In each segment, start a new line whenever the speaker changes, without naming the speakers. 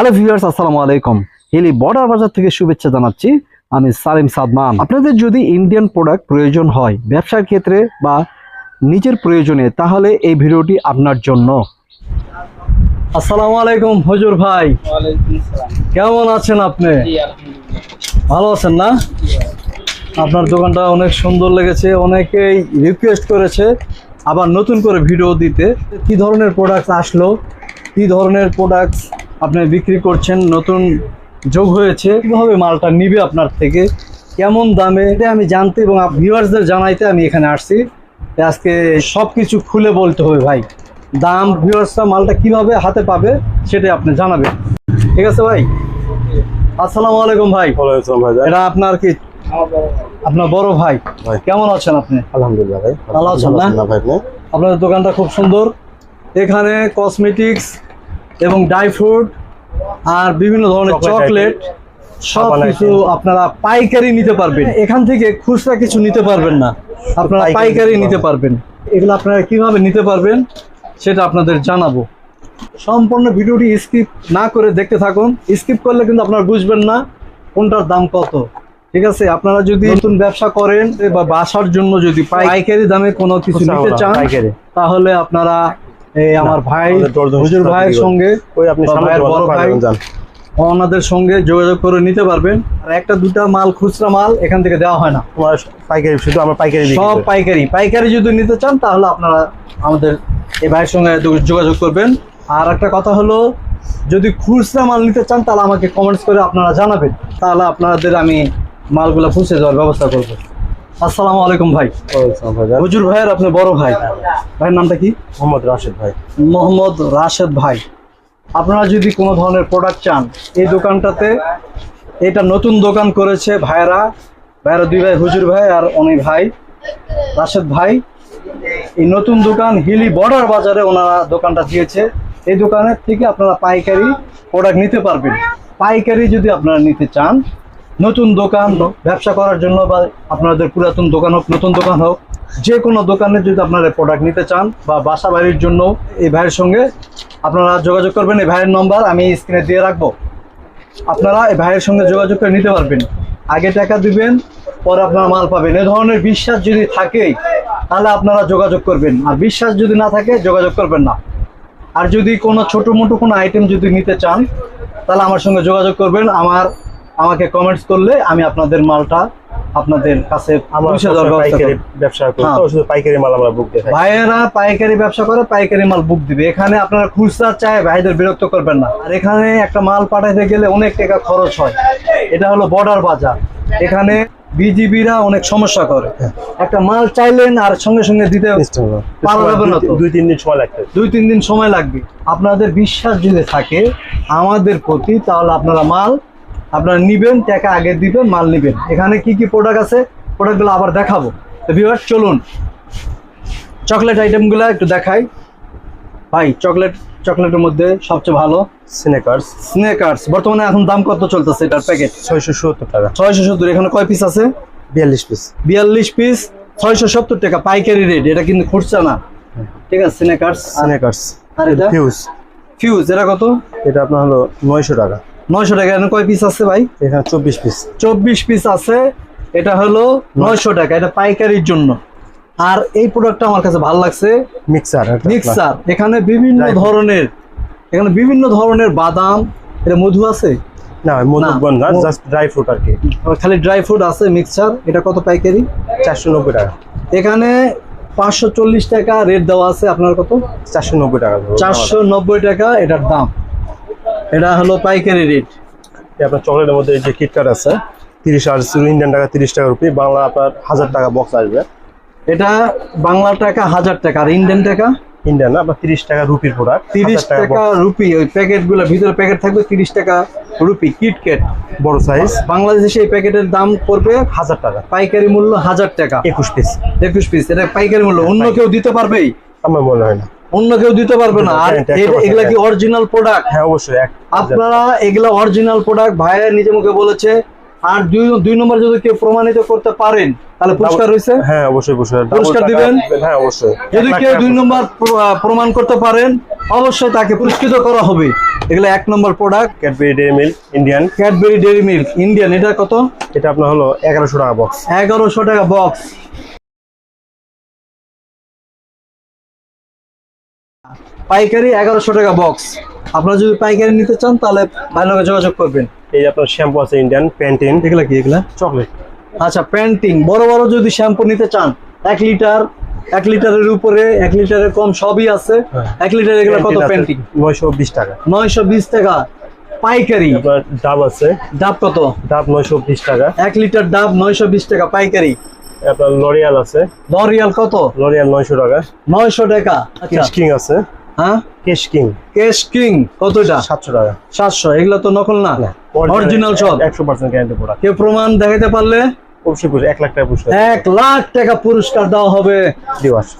Hello viewers আসসালামু আলাইকুম। Hili border বাজার থেকে শুভেচ্ছা জানাচ্ছি। আমি সালিম সাদমান। আপনাদের যদি ইন্ডিয়ান প্রোডাক্ট প্রয়োজন হয় ব্যবসার ক্ষেত্রে বা নিজের প্রয়োজনে তাহলে এই ভিডিওটি আপনার জন্য। আসসালামু আলাইকুম হজুর ভাই। কেমন আছেন আপনি? ভালো আছেন না? আপনার দোকানটা অনেক সুন্দর লেগেছে অনেকেই রিকোয়েস্ট করেছে আবার নতুন করে ভিডিও দিতে। কি ধরনের প্রোডাক্টস আসলো? কি ধরনের প্রোডাক্টস আপনি বিক্রি করছেন নতুন যোগ হয়েছে কীভাবে মালটা নিবে আপনার থেকে কেমন দামে এটা আমি জানতে এবং ভিউয়ার্সদের জানাইতে আমি এখানে আসছি। আজকে সব কিছু খুলে বলতে হবে ভাই। দাম ভিউয়ার্সরা মালটা কীভাবে হাতে পাবে সেটাই আপনি জানাবেন। ঠিক আছে ভাই? আসসালামু আলাইকুম ভাই। এটা আপনার কি। আপনার বড় ভাই।
ভাই।
কেমন আছেন আপনি?
আলহামদুলিল্লাহ ভাই।
ভালো আছেন না? আপনার দোকানটা খুব সুন্দর। এখানে কসমেটিক্স এবং ড্রাই ফ্রুট আর বিভিন্ন ধরনের চকলেট সব কিছু আপনারা পাইকারি নিতে পারবেন। এখান থেকে খুচরা কিছু নিতে পারবেন না। আপনারা
পাইকারি নিতে
পারবেন। এগুলো আপনারা কীভাবে নিতে পারবেন সেটা আপনাদের জানাব। সম্পূর্ণ ভিডিওটি স্কিপ না করে দেখতে থাকুন। স্কিপ করলে কিন্তু আপনারা বুঝবেন না কোনটার দাম কত। ঠিক আছে? আপনারা যদি নতুন ব্যবসা করেন বা বাসার জন্য যদি পাইকারি দামে কোনো কিছু নিতে চান তাহলে আপনারা এই আমার ভাই হুজুর ভাইয়ের সঙ্গে।
ওই আপনি
ভাইয়ের বড় ভাই ওনাদের সঙ্গে যোগাযোগ করে নিতে পারবেন। আর একটা দুটা মাল খুচরা মাল এখান থেকে দেওয়া হয় না।
পাইকারি শুধু আমরা পাইকারি
সব পাইকারি। পাইকারি যদি নিতে চান তাহলে আপনারা আমাদের এই ভাইয়ের সঙ্গে যোগাযোগ করবেন। আর একটা কথা হলো যদি খুচরা মাল নিতে চান তাহলে আমাকে কমেন্টস করে আপনারা জানাবেন। তাহলে আপনাদের আমি মালগুলো পৌঁছে দেওয়ার ব্যবস্থা করব। আসসালামু আলাইকুম ভাই। হুজুর ভাইয়ের আপনি বড় ভাই। ভাইয়ের নামটা কি?
মোহাম্মদ রাশেদ ভাই।
মোহাম্মদ রাশেদ ভাই। আপনারা যদি কোনো ধরনের প্রোডাক্ট চান এই দোকানটাতে এটা নতুন দোকান করেছে ভাইয়েরা ভাইরা দুই ভাই হুজুর ভাই আর অনেক ভাই রাশেদ ভাই। এই নতুন দোকান হিলি বর্ডার বাজারে ওনারা দোকানটা দিয়েছে। এই দোকানের থেকে আপনারা পাইকারি প্রোডাক্ট নিতে পারবেন। পাইকারি যদি আপনারা নিতে চান নতুন দোকান ব্যবসা করার জন্য বা আপনাদের পুরাতন দোকান হোক, নতুন দোকান হোক, যে কোনো দোকানে যদি আপনারা প্রোডাক্ট নিতে চান বা বাসা বাড়ির জন্য এই ভাইয়ের সঙ্গে আপনারা যোগাযোগ করবেন। এই ভাইয়ের নম্বর আমি স্ক্রিনে দিয়ে রাখব। আপনারা এই ভাইয়ের সঙ্গে যোগাযোগ করে নিতে পারবেন। আগে টাকা দিবেন, পরে আপনারা মাল পাবেন। এ ধরনের বিশ্বাস যদি থাকে, তাহলে আপনারা যোগাযোগ করবেন। আর বিশ্বাস যদি না থাকে, যোগাযোগ করবেন না। আর যদি কোনো ছোটো মোটো কোনো আইটেম যদি নিতে চান, তাহলে আমার সঙ্গে যোগাযোগ করবেন। আমার আমাকে কমেন্টস করলে আমি আপনাদের মালটা আপনাদের কাছে
ব্যবসা
হ্যাঁ।
শুধু পাইকারি মাল আমরা বুক
ভাইয়েরা পাইকারি ব্যবসা করে পাইকারি মাল বুক দিবে। এখানে আপনারা খুচরা চায় ভাইদের বিরক্ত করবেন না। আর এখানে একটা মাল পাঠাতে গেলে অনেক টাকা খরচ হয়। এটা হলো বর্ডার বাজার। এখানে বিজিবিরা অনেক সমস্যা করে। একটা মাল চাইলেন আর সঙ্গে সঙ্গে দিতে
Instant না। দুই তিন দিন সময় লাগবে।
দুই তিন দিন সময় লাগবে। আপনাদের বিশ্বাস যদি থাকে আমাদের প্রতি তাহলে আপনারা মাল আপনারা নিবেন টাকা আগে দিবেন মাল নিবেন। এখানে কি কি প্রোডাক্ট আছে? প্রোডাক্টগুলো আবার দেখাবো। তো ভিউয়ার চলুন। চকলেট আইটেমগুলো একটু দেখাই। ভাই চকলেট চকলেটের মধ্যে সবচেয়ে ভালো
সিনেকার্স
স্নেকার্স বর্তমানে এখন দাম কত চলতেছে এটার প্যাকেট
ছয়শো সত্তর টাকা।
ছয়শো সত্তর এখানে কয় পিস আছে?
বিয়াল্লিশ পিস
বিয়াল্লিশ পিস ছয়শো সত্তর টাকা। পাইকারি রেট এটা কিন্তু খুঁজছে না। ঠিক আছে স্নেকার্স
সিনেকার্স
আর এটা?
ফিউজ
ফিউজ এটা কত?
এটা আপনার হলো নয়শো টাকা।
নয়শো টাকা। এখানে কয় পিস আছে ভাই?
এখানে চব্বিশ পিস
চব্বিশ পিস আছে। এটা হলো নয়শো টাকা এটা পাইকারির জন্য। আর এই প্রোডাক্টটা আমার কাছে ভালো লাগছে।
মিক্সার
মিক্সার এখানে বিভিন্ন ধরনের এখানে বিভিন্ন ধরনের বাদাম এটা মধু আছে?
না মধুবন না জাস্ট ড্রাই ফ্রুট আর কি।
খালি ড্রাই ফ্রুট আছে মিক্সচার এটা কত পাইকারি?
চারশো নব্বই টাকা।
এখানে পাঁচশো চল্লিশ টাকা রেট দেওয়া আছে আপনার কত?
চারশো নব্বই টাকা।
চারশো নব্বই টাকা এটার দাম। এটা হলো পাইকারি রেট।
আপনার চকলেটের মধ্যে যে কিটকাট আছে তিরিশ আর ইন্ডিয়ান টাকা তিরিশ টাকা রুপি বাংলা আপনার হাজার টাকা বক্স আসবে।
এটা বাংলা টাকা হাজার টাকা আর ইন্ডিয়ান টাকা?
ইন্ডিয়ান না আপনার তিরিশ টাকা রুপির প্রোডাক্ট
তিরিশ টাকা রুপি ওই প্যাকেটগুলো ভিতরে প্যাকেট থাকবে তিরিশ টাকা রুপি কিটকেট
বড় সাইজ
বাংলাদেশে এই প্যাকেটের দাম পড়বে
হাজার টাকা।
পাইকারি মূল্য হাজার টাকা।
একুশ পিস
একুশ পিস এটা পাইকারি মূল্য অন্য কেউ দিতে পারবেই?
আমার মনে হয় না।
অন্য কেউ দিতে পারবে না। আর এগুলা কি অরিজিনাল প্রোডাক্ট
হ্যাঁ অবশ্যই
আপনারা এগুলা অরিজিনাল প্রোডাক্ট ভাইয়া নিজে মুখে বলেছে। আর দুই দুই নম্বর যদি কেউ প্রমাণিত করতে পারেন তাহলে পুরস্কার রয়েছে
হ্যাঁ অবশ্যই অবশ্যই
পুরস্কার দিবেন?
হ্যাঁ অবশ্যই।
যদি কেউ দুই নম্বর প্রমাণ করতে পারেন অবশ্যই তাকে পুরস্কৃত করা হবে। এগুলো এক নম্বর product
Cadbury dairy milk Indian
Cadbury dairy milk Indian এটা কত?
এটা আপনার হলো এগারোশো টাকা বক্স
এগারোশো টাকা বক্স পাইকারি এগারোশো টাকা বক্স আপনারা যদি পাইকারি নিতে চান তাহলে ভাইলোকে যোগাযোগ করবেন।
এই আপনার শ্যাম্পু আছে ইন্ডিয়ান প্যান্টিন
এগুলা কি এগুলা?
চকলেট
আচ্ছা প্যান্টিং বড় বড় যদি শ্যাম্পু নিতে চান এক লিটার এক লিটারের উপরে এক লিটারের কম সবই আছে।
হ্যাঁ।
এক লিটার এগুলো কত প্যান্টিং
নয়শো বিশ টাকা।
নয়শো বিশ টাকা। পাইকারি।
ডাব আছে।
ডাব কত?
ডাব নয়শো বিশ টাকা।
এক লিটার ডাব নয়শো বিশ টাকা পাইকারি।
আপনার লরিয়াল আছে।
লরিয়াল কত?
লরিয়াল নয়শো টাকা।
নয়শো টাকা। আচ্ছা।
কিং আছে।
হ্যাঁ?
কেশ কিং
কেশ কিং কতটা?
সাতশো টাকা।
সাতশো এগুলো তো নকল না? অরিজিনাল সব?
গ্যারান্টি প্রোডাক্ট
প্রমাণ দেখাতে পারলে?
অবশ্যই লাখ টাকা পুরস্কার।
লাখ টাকা পুরস্কার দেওয়া হবে।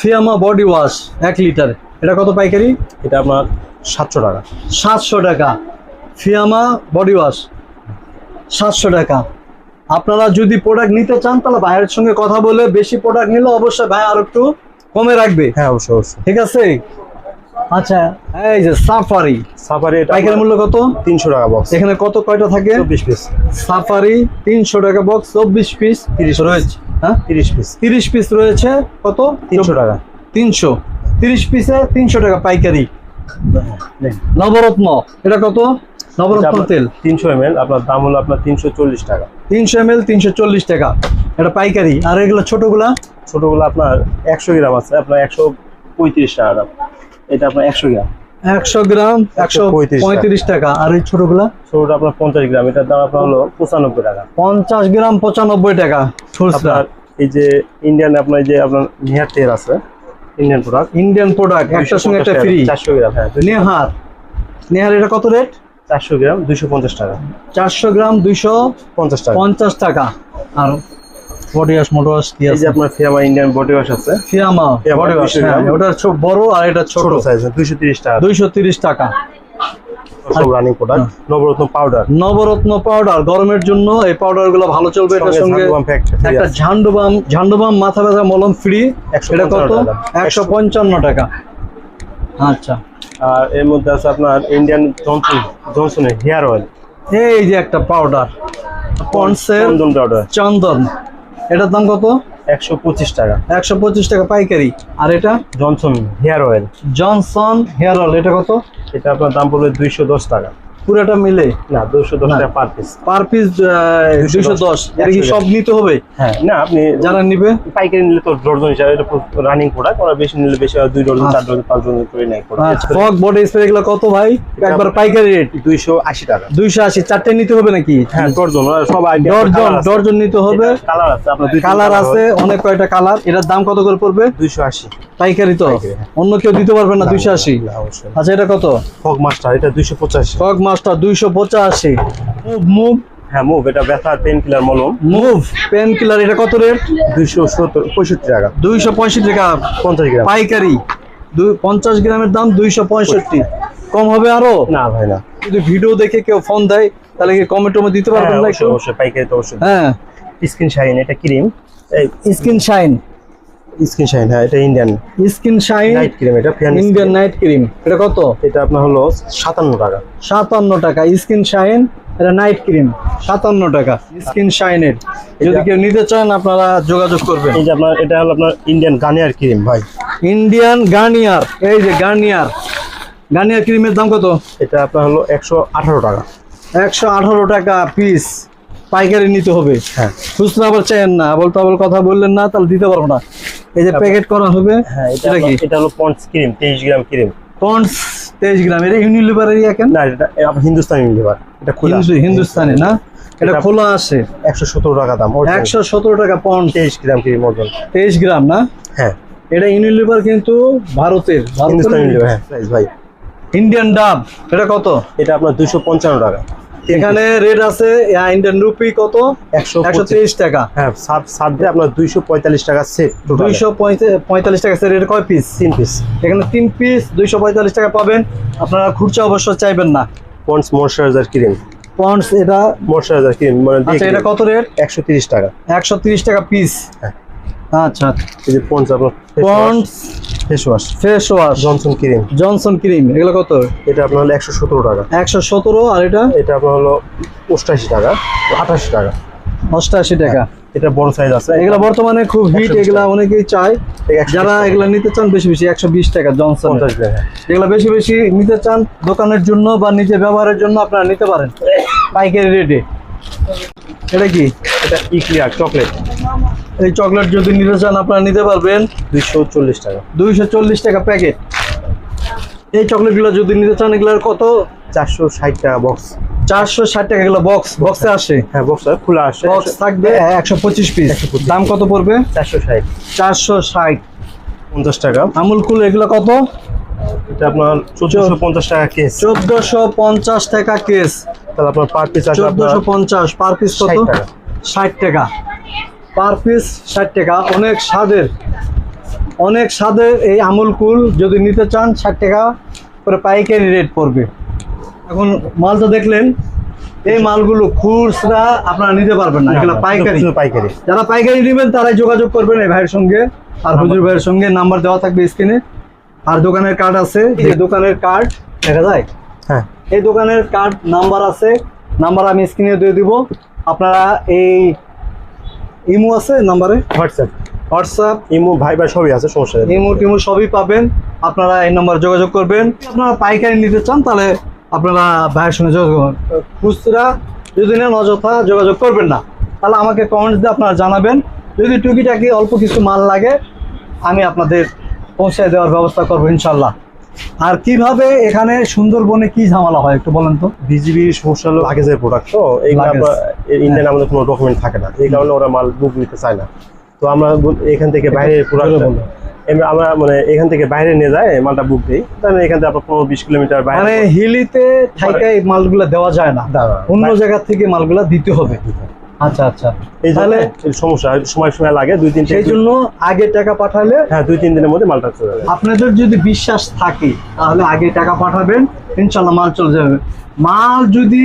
ফিয়ামা বডি ওয়াশ লিটার এটা কত পাইকারি?
এটা আপনার সাতশো টাকা।
সাতশো টাকা। ফিয়ামা বডি ওয়াশ সাতশো টাকা। আপনারা যদি প্রোডাক্ট নিতে চান তাহলে ভাইয়ের সঙ্গে কথা বলে বেশি প্রোডাক্ট নিলে অবশ্যই ভাই আর একটু কমে রাখবে।
হ্যাঁ অবশ্যই অবশ্যই।
ঠিক আছে? আচ্ছা এই যে সাফারি
সাফারি
পাইকারি মূল্য কত?
তিনশো টাকা বক্স
এখানে কত কয়টা থাকে?
চব্বিশ পিস
সাফারি তিনশো টাকা বক্স চব্বিশ পিস তিরিশ রয়েছে। হ্যাঁ?
তিরিশ পিস
তিরিশ পিস রয়েছে কত?
তিনশো টাকা।
তিনশো। তিরিশ পিসে তিনশো টাকা পাইকারি। নবরত্ন এটা কত? নবরত্ন তেল।
তিনশো এম এল আপনার দাম হলো আপনার তিনশো চল্লিশ টাকা।
তিনশো এম এল তিনশো চল্লিশ টাকা। এটা পাইকারি। আর এগুলো ছোটগুলা?
ছোটগুলো আপনার একশো গ্রাম আছে আপনার একশো পঁয়ত্রিশ টাকা দাম। এটা আপনার একশো গ্রাম।
একশো গ্রাম একশো পঁয়ত্রিশ টাকা। আর এই ছোটগুলা?
ছোটটা আপনার পঞ্চাশ গ্রাম এটার দাম আপনার হলো পঁচানব্বই টাকা।
পঞ্চাশ গ্রাম পঁচানব্বই টাকা।
আপনার এই যে ইন্ডিয়ান আপনার যে আপনার নিহার তেল আছে ইন্ডিয়ান প্রোডাক্ট
ইন্ডিয়ান প্রোডাক্ট একটার সঙ্গে একটা ফ্রি
চারশো গ্রাম হ্যাঁ
নেহার নেহার এটা কত রেট
চারশো গ্রাম দুইশো পঞ্চাশ টাকা।
চারশো গ্রাম দুইশো
পঞ্চাশ টাকা।
পঞ্চাশ টাকা। আর বডি ওয়াশ মোটো ওয়াশ কি
এই যে আপনার ফিয়ামা ইন্ডিয়ান বডি ওয়াশ আছে।
ফিয়ামা বডি ওয়াশ
200
ওটা ছোট বড় আর এটা ছোট।
সাইজ দুইশো তিরিশ টাকা।
দুইশো তিরিশ টাকা।
সব running product Navratna powder
Navratna powder গরমের জন্য এই পাউডারগুলো ভালো চলবে এটার সঙ্গে একটা ঝান্ডুবাম ঝান্ডুবাম মাথা ব্যথা মলম ফ্রি এটা কত?
টাকা।
একশো পঞ্চান্ন টাকা। আচ্ছা।
আর এর মধ্যে আছে আপনার ইন্ডিয়ান জনসন জনসনের হেয়ার অয়েল
এই যে একটা পাউডার পন্সের
চন্দন পাউডার
চন্দন। এটার দাম কত?
একশো পঁচিশ টাকা।
একশো পঁচিশ টাকা পাইকারি। আর এটা?
Johnson hair oil.
Johnson hair oil এটা কত?
এটা আপনার দাম পড়বে দুইশো দশ টাকা।
পুরোটা মিলে
না দুইশো দশ
না।
টাকা পার পিস
পার পিস দুইশো দশ। এটা কি সব নিতে হবে?
হ্যাঁ। না আপনি
যারা নিবে?
পাইকারি নিলে তো ডর্জন হিসাবে এটা রানিং প্রোডাক্ট ওরা বেশি নিলে বেশি দুই ডর্জন চার ডর্জন পাঁচ ডর্জন করে নেয়
ফগ বডি স্প্রে এগুলো কত ভাই? একবার পাইকারি রেট
দুইশো আশি টাকা।
দুইশো আশি চারটে নিতে হবে নাকি?
হ্যাঁ ডর্জন সব আইডিয়া
নিতে হবে।
কালার আছে আপনার দুই
কালার আছে অনেক কয়টা কালার এটার দাম কত করে পড়বে?
দুইশো আশি।
পাইকারি তো?
হ্যাঁ।
অন্য কেউ দিতে পারবে না দুইশো আশি?
না, অবশ্যই।
আচ্ছা এটা কত?
ফগ মাস্টার এটা দুইশো পঁচাশি।
ফগ মাস্টার দুইশো পঁচাশি। মুভ মুভ
হ্যাঁ মুভ এটা ব্যথা পেন কিলার মলম।
মুভ পেন কিলার এটা কত রেট?
দুইশো সত্তর পঁয়ষট্টি টাকা।
দুইশো পঁয়ষট্টি টাকা।
পঞ্চাশ গ্রাম।
পাইকারি। পঞ্চাশ গ্রামের দাম দুইশো পঁয়ষট্টি। কম হবে আরও?
না ভাই না।
যদি ভিডিও দেখে কেউ ফোন দেয় তাহলে কি কমেন্ট দিতে
হ্যাঁ,
পারবেন না
অবশ্যই পাইকারি তো অবশ্যই।
হ্যাঁ।
স্কিন শাইন এটা ক্রিম এই
স্কিন শাইন
স্কিন শাইন হ্যাঁ এটা Indian
skin shine
night cream এটা
ইন্ডিয়ান নাইট ক্রিম। এটা কত?
এটা আপনার হলো সাতান্ন টাকা।
সাতান্ন টাকা। স্কিন শাইন এটা নাইট ক্রিম। সাতান্ন টাকা। স্কিন শাইনের। যদি কেউ নিতে চান আপনারা যোগাযোগ করবেন।
এই যে আপনার এটা হলো আপনার ইন্ডিয়ান গানিয়ার ক্রিম ভাই।
ইন্ডিয়ান গার্নিয়ার এই যে গার্নিয়ার গার্নিয়ার ক্রিমের দাম কত?
এটা আপনার হলো একশো আঠারো টাকা।
একশো আঠারো টাকা পিস পাইকারি নিতে হবে।
হ্যাঁ।
খুচরা আবার চাইেন না। আবল তাবল কথা বললেন না তাহলে দিতে পারব না। এই যে প্যাকেট করা হবে
হ্যাঁ এটা
কি?
এটা হলো পন্ডস ক্রিম তেইশ গ্রাম ক্রিম
পন্ডস তেইশ গ্রাম এটা ইউনিলিভার এরিয়া কেন?
না এটা হিন্দুস্তানি লিভার এটা খোলা।
হিন্দু হিন্দুস্তানি না? এটা খোলা আছে।
একশো সতেরো টাকা দাম
একশো সতেরো টাকা পন্ড
তেইশ গ্রাম ক্রিম ওজন
তেইশ গ্রাম না?
হ্যাঁ।
এটা ইউনিলিভার কিন্তু ভারতের
হিন্দুস্তানি
ভারতের
লিভার হ্যাঁ প্রাইস ভাই।
ইন্ডিয়ান ডাব এটা কত?
এটা আপনার দুইশো পঞ্চান্ন টাকা।
এখানে রেট আছে ইন্ডিয়ান রুপি কত?
একশো
তেইশ টাকা।
হ্যাঁ সাত সাত দিয়ে আপনার দুইশো পঁয়তাল্লিশ টাকা সেট
দুইশো পঁয়তাল্লিশ টাকা কয় পিস
তিন পিস
এখানে তিন পিস দুইশো পঁয়তাল্লিশ টাকা পাবেন। আপনারা খুচরা অবশ্য চাইবেন না।
ময়শ্চারাইজার ক্রিম
পন্ডস এটা
ময়শ্চারাইজার ক্রিম মানে
আচ্ছা এটা কত রেট
একশো তিরিশ টাকা।
একশো তিরিশ টাকা পিস
হ্যাঁ।
আচ্ছা
এই যে পন্স আপনার face wash
face wash
Johnson cream
Johnson cream এগুলো কত?
এটা আপনার হলো একশো সতেরো টাকা।
একশো সতেরো আর এটা?
এটা আপনার হলো অষ্টাশি টাকা আঠাশি টাকা।
অষ্টাশি টাকা।
এটা বড় সাইজ আছে।
এগুলা বর্তমানে খুব হিট
120
এগুলা অনেকেই চায়। যারা এগুলা নিতে চান বেশি বেশি একশো বিশ টাকা জনসন এগুলা বেশি বেশি নিতে চান দোকানের জন্য বা নিজের ব্যবহারের জন্য আপনারা নিতে পারেন। পাইকারি রেটে এটা কি?
এটা ইক্লিয়ার চকলেট
এই চকলেট যদি নিতে চান আপনারা নিতে পারবেন।
দুইশো চল্লিশ টাকা।
দুইশো চল্লিশ টাকা প্যাকেট। এই চকলেটগুলো যদি নিতে চান এগুলোর কত?
চারশো ষাট টাকা বক্স।
চারশো ষাট টাকা এগুলো বক্স। বক্সে আসে?
হ্যাঁ বক্স খোলা আসে।
বক্স থাকবে? একশো পঁচিশ পিস
125
দাম কত পড়বে?
চারশো ষাট।
চারশো ষাট।
পঞ্চাশ টাকা।
আমুল কুল এগুলো কত?
এটা আপনার চোদ্দশো পঞ্চাশ টাকা কেস
চোদ্দশো পঞ্চাশ টাকা কেস
তাহলে আপনার পার পিস
চোদ্দশো পঞ্চাশ। পার পিস কত? ষাট টাকা। পার পিস ষাট টাকা। অনেক স্বাদের অনেক স্বাদের এই আমুল কুল। যদি নিতে চান ষাট টাকা করে পাইকারি রেট পড়বে। এখন মালটা দেখলেন এই মালগুলো খুচরা আপনারা নিতে পারবেন না এগুলো পাইকারি।
পাইকারি।
যারা পাইকারি নেবেন তারাই যোগাযোগ করবেন এই ভাইয়ের সঙ্গে। আর হুজুর ভাইয়ের সঙ্গে নাম্বার দেওয়া থাকবে স্ক্রিনে। আর দোকানের কার্ড আছে এই দোকানের কার্ড দেখা যায়?
হ্যাঁ।
এই দোকানের কার্ড নাম্বার আছে নাম্বার আমি স্ক্রিনে দিয়ে দিব। আপনারা এই ইমো আছে নাম্বারে?
হোয়াটসঅ্যাপ।
হোয়াটসঅ্যাপ
ইমো ভাই ভাই সবই আছে সমস্যা নেই।
ইমো টিমো সবই পাবেন। আপনারা এই নম্বরে যোগাযোগ করবেন। আপনারা পাইকারি নিতে চান তাহলে আপনারা ভাইয়ের সঙ্গে যোগাযোগ করুন। খুচরা যদি নেন অযথা যোগাযোগ করবেন না। তাহলে আমাকে কমেন্টস দিয়ে আপনারা জানাবেন। যদি টুকিটাকি অল্প কিছু মাল লাগে আমি আপনাদের পৌঁছায় দেওয়ার ব্যবস্থা করব ইনশাল্লাহ। আর কীভাবে এখানে সুন্দরবনে কি ঝামেলা হয় একটু বলেন তো?
বিজিবির সমস্যা হলো লাগেজের প্রোডাক্ট তো এইগুলো ইন্ডিয়ান আমাদের কোনো ডকুমেন্ট থাকে না। এই কারণে ওরা মাল বুক নিতে চায় না। তো আমরা এখান থেকে বাইরে প্রোডাক্ট। আমরা মানে এখান থেকে বাইরে নিয়ে যাই মালটা বুক দিই। তাহলে এখান থেকে আপনার পনেরো বিশ কিলোমিটার বাইরে
মানে হিলিতে থাইকা এই মালগুলা দেওয়া যায় না। অন্য জায়গা থেকে মালগুলা দিতে হবে। আচ্ছা আচ্ছা।
এই
তাহলে
সমস্যা সময় সময় লাগে দুই তিন
সেই জন্য আগে টাকা পাঠালে
হ্যাঁ দুই তিন দিনের মধ্যে মালটা চলে যাবে।
আপনাদের যদি বিশ্বাস থাকে তাহলে আগে টাকা পাঠাবেন ইনশাল্লাহ মাল চলে যাবে। মাল যদি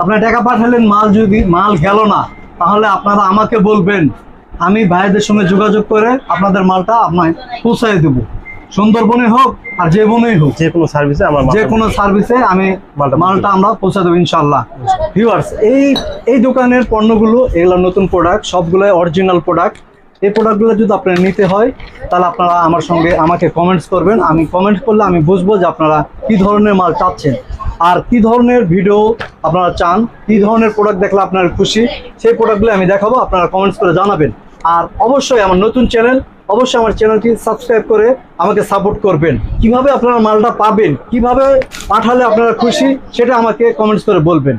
আপনার টাকা পাঠালেন মাল যদি মাল গেল না তাহলে আপনারা আমাকে বলবেন আমি ভাইদের সঙ্গে যোগাযোগ করে আপনাদের মালটা আপনায় পৌঁছায় দেব। সুন্দরবনে হোক আর যে বনেই হোক।
যে কোনো সার্ভিসে আমার
যে কোনো সার্ভিসে আমি মালটা আমরা পৌঁছে দেবো ইনশাল্লাহ ভিউয়ার্স এই এই দোকানের পণ্যগুলো এগুলো নতুন প্রোডাক্ট সবগুলো অরিজিনাল প্রোডাক্ট এই প্রোডাক্টগুলো যদি আপনার নিতে হয় তাহলে আপনারা আমার সঙ্গে আমাকে কমেন্টস করবেন। আমি কমেন্ট করলে আমি বুঝব যে আপনারা কি ধরনের মাল চাচ্ছেন। আর কি ধরনের ভিডিও আপনারা চান কি ধরনের প্রোডাক্ট দেখলে আপনার খুশি সেই প্রোডাক্টগুলো আমি দেখাবো আপনারা কমেন্টস করে জানাবেন। আর অবশ্যই আমার নতুন চ্যানেল অবশ্যই আমার চ্যানেলটি সাবস্ক্রাইব করে আমাকে সাপোর্ট করবেন। কীভাবে আপনারা মালটা পাবেন, কীভাবে পাঠালে আপনারা খুশি, সেটা আমাকে কমেন্টস করে বলবেন।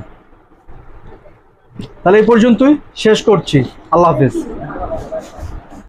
তাহলে এই পর্যন্তই, শেষ করছি। আল্লাহ হাফিজ।